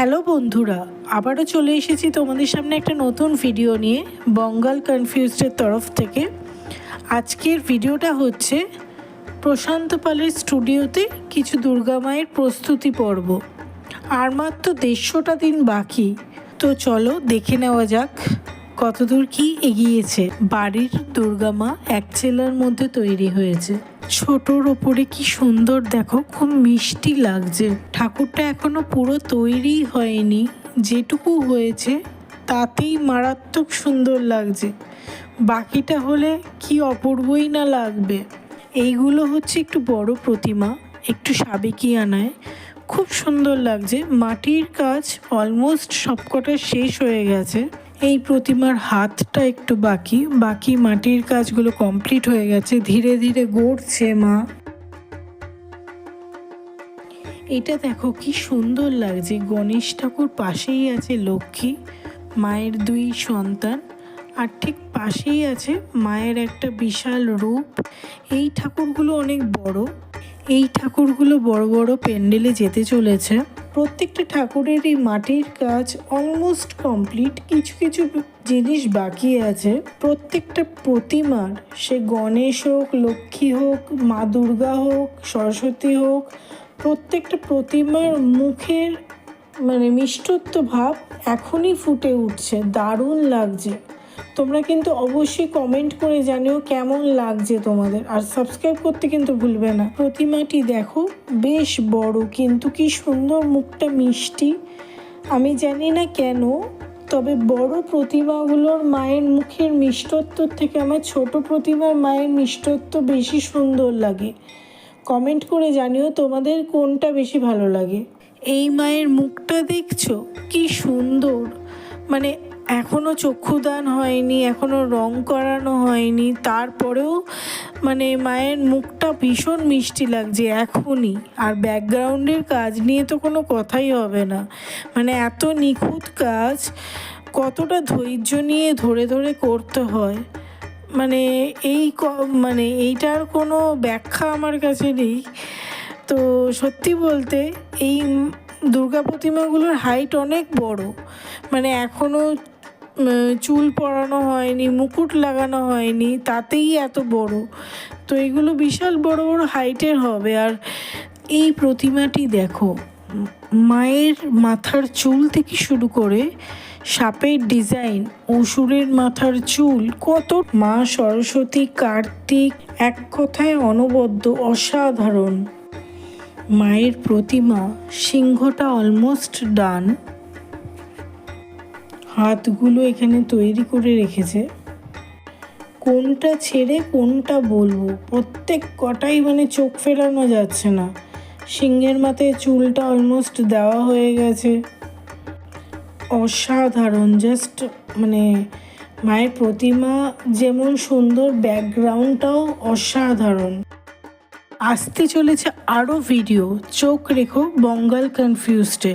Hello বন্ধুরা, আবারও চলে এসেছি তোমাদের সামনে একটা নতুন ভিডিও নিয়ে বঙ্গাল কনফিউজডের তরফ থেকে। আজকের ভিডিওটা হচ্ছে প্রশান্ত পালের স্টুডিওতে কিছু দুর্গা মায়ের প্রস্তুতি পর্ব। আর মাত্র দেড়শোটা দিন বাকি, তো চলো দেখে নেওয়া যাক কতদূর কি এগিয়েছে। বাড়ির দুর্গা মা এক চেলার মধ্যে তৈরি হয়েছে। ছোটর ওপরে কি সুন্দর দেখো, খুব মিষ্টি লাগছে। ঠাকুরটা এখনও পুরো তৈরি হয়নি। যেটুকু হয়েছে, তাতেই মারাত্মক সুন্দর লাগছে। বাকিটা হলে কি অপূর্বই না লাগবে। এইগুলো হচ্ছে একটু বড় প্রতিমা, একটু সাবেকি আনায় খুব সুন্দর লাগছে। মাটির কাজ অলমোস্ট সবকটা শেষ হয়ে গেছে। এই প্রতিমার হাতটা একটু বাকি বাকি মাটির কাজগুলো কমপ্লিট হয়ে গেছে, ধীরে ধীরে গড়ছে মা। এটা দেখো কি সুন্দর লাগছে, গণেশ ঠাকুর পাশেই আছে লক্ষ্মী, মায়ের দুই সন্তান, আর ঠিক পাশেই আছে মায়ের একটা বিশাল রূপ। এই ঠাকুরগুলো অনেক বড়, এই ঠাকুরগুলো বড় বড় প্যান্ডেলে যেতে চলেছে। প্রত্যেকটা ঠাকুরের এই মাটির কাজ অলমোস্ট কমপ্লিট কিছু কিছু জিনিস বাকি আছে। প্রত্যেকটা প্রতিমার, সে গণেশ হোক, লক্ষ্মী হোক, মা দুর্গা হোক, সরস্বতী হোক, প্রত্যেকটা প্রতিমার মুখের মানে মিষ্টত্ব ভাব এখনই ফুটে উঠছে। দারুণ লাগছে। তোমরা কিন্তু অবশ্যই কমেন্ট করে জানিও কেমন লাগছে তোমাদের। আর সাবস্ক্রাইব করতে কিন্তু ভুলবে না। প্রতিমাটি দেখো, বেশ বড়, কিন্তু কি সুন্দর মুখটা মিষ্টি। আমি জানি না কেন, তবে বড় প্রতিমাগুলোর মায়ের মুখের মিষ্টত্বর থেকে আমার ছোট প্রতিমার মায়ের মিষ্টত্ব বেশি সুন্দর লাগে। কমেন্ট করে জানিও তোমাদের কোনটা বেশি ভালো লাগে। এই মায়ের মুখটা দেখছ? কি সুন্দর। মানে এখনও চক্ষুদান হয়নি এখনও রং করানো হয়নি, তারপরেও মানে মায়ের মুখটা ভীষণ মিষ্টি লাগছে এখনই। আর ব্যাকগ্রাউন্ডের কাজ নিয়ে তো কোনো কথাই হবে না। মানে এত নিখুঁত কাজ, কতটা ধৈর্য নিয়ে ধরে ধরে করতে হয়। মানে এই মানে এইটার কোনো ব্যাখ্যা আমার কাছে নেই। তো সত্যি বলতে এই দুর্গা প্রতিমাগুলোর হাইট অনেক বড়। মানে এখনও চুল পরানো হয়নি, মুকুট লাগানো হয়নি, তাতেই এত বড়। তো এগুলো বিশাল বড় বড় হাইটের হবে। আর এই প্রতিমাটি দেখো, মায়ের মাথার চুল থেকে শুরু করে সাপের ডিজাইন, অসুরের মাথার চুল, কত মা সরস্বতী, কার্তিক, এক কথায় অনবদ্য, অসাধারণ। মায়ের প্রতিমা, সিংহটা অলমোস্ট ডান হাতগুলো এখানে তৈরি করে রেখেছে। কোনটা ছেড়ে কোনটা বলব? প্রত্যেক কটাই মানে চোখ ফেরানো যাচ্ছে না। সিংহের মাথায় চুলটা অলমোস্ট দেওয়া হয়ে গেছে। অসাধারণ জাস্ট মানে মায়ের প্রতিমা যেমন সুন্দর, ব্যাকগ্রাউন্ডটাও অসাধারণ। আসতে চলেছে আরও ভিডিও চোখ রেখো, বঙ্গাল কনফিউজডে